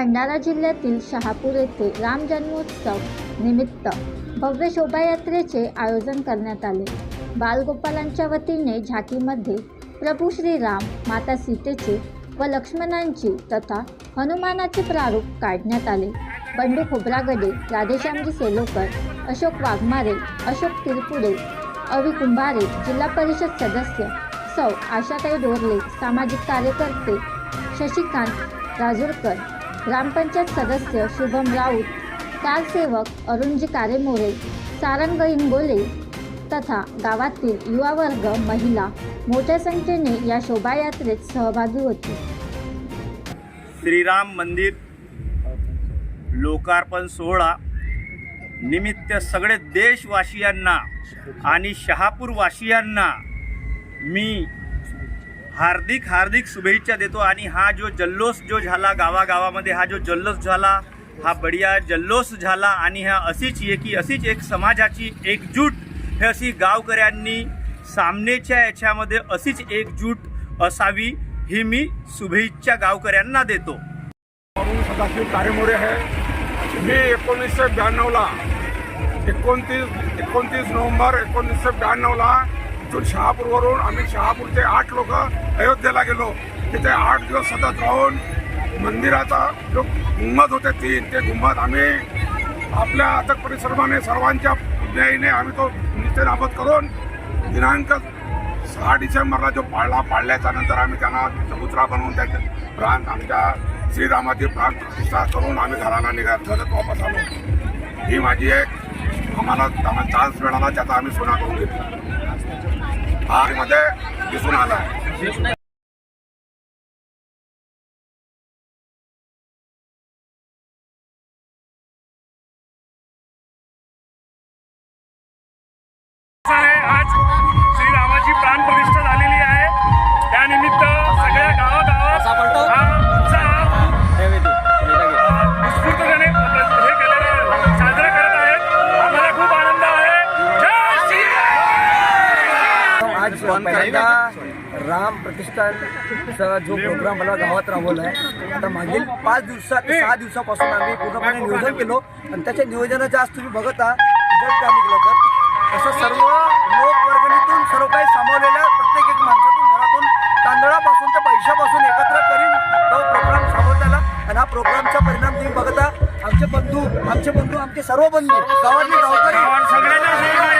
भंडारा जिल्ह्यातील शहापूर येथे राम जन्मोत्सव निमित्त भव्य शोभायात्रेचे आयोजन करण्यात आले. बालगोपालांच्या वतीने झाकीमध्ये प्रभू श्रीराम माता सीतेचे व लक्ष्मणांची तथा हनुमानाचे प्रारूप काढण्यात आले. बंडू खोब्रागडे राधेश्यामजी सेलोकर अशोक वाघमारे अशोक तिरपुडे अवि कुंभारे जिल्हा परिषद सदस्य सौ आशाताई डोरले सामाजिक कार्यकर्ते शशिकांत राजूरकर ग्रामपंचायत सदस्य शुभम राऊत कारसेवक अरुणजी कारेमोरे सारंग इंगोले तथा गावातील युवा वर्ग महिला मोठ्या संख्येने या शोभायात्रेत सहभागी होते. श्रीराम मंदिर लोकार्पण सोहळा निमित्त सगळे देशवासियांना आणि शहापूरवासियांना मी हार्दिक हार्दिक शुभेच्छा देतो आणि हा जो जल्लोष जो झाला गावागावामध्ये हा जो जल्लोष झाला हा बढिया जल्लोष झाला आणि हा अशीच एकी अशीच एक समाजाची एकजूट हे अशी गावकऱ्यांनी सामनेच्या याच्यामध्ये अशीच एकजूट असावी ही मी शुभेच्छा गावकऱ्यांना देतो. सदाशिव कारेमोरे आहे मी एकोणीसशे ब्याण्णवला एकोणतीस एकोणतीस नोव्हेंबर एकोणीसशे ब्याण्णवला इथून शहापूरवरून आम्ही शहापूरचे आठ लोक अयोध्येला गेलो. तिथे आठ दिवस सतत राहून मंदिराचा जो गुंमत होते तीन ते गुंमत आम्ही आपल्या अथक परिश्रमाने सर्वांच्या न्यायीने आम्ही तो निश्चयनाबत करून दिनांक सहा डिसेंबरला जो पाळला पाळल्याच्या नंतर आम्ही त्यांना चबुतरा बनवून त्यांचे प्राण आमच्या श्रीरामाची प्राण प्रतिष्ठा करून आम्ही घराला निघा घरात वापस आलो. ही माझी एक आम्हाला आम्हाला चान्स मिळाला त्याचा आम्ही सोना करून घेतला. हा दिसून आला. पहिल्यांदा राम प्रतिष्ठानचा जो प्रोग्राम मला गावात राबवला आहे आता मागील पाच दिवसात सहा दिवसापासून आम्ही पूर्णपणे नियोजन केलो. आणि त्याच्या नियोजनाचं आज तुम्ही बघत आहात रिझल्ट काय निघलं तर. असं सर्व लोकवर्गणीतून सर्व काही सामावलेल्या प्रत्येक एक माणसातून घरातून तांदळापासून ते पैशापासून एकत्र करीन तो प्रोग्राम सामोरत आला आणि हा प्रोग्रामचा परिणाम तुम्ही बघता आमचे बंधू आमचे बंधू आमचे सर्व बंधू गावातले गावकरी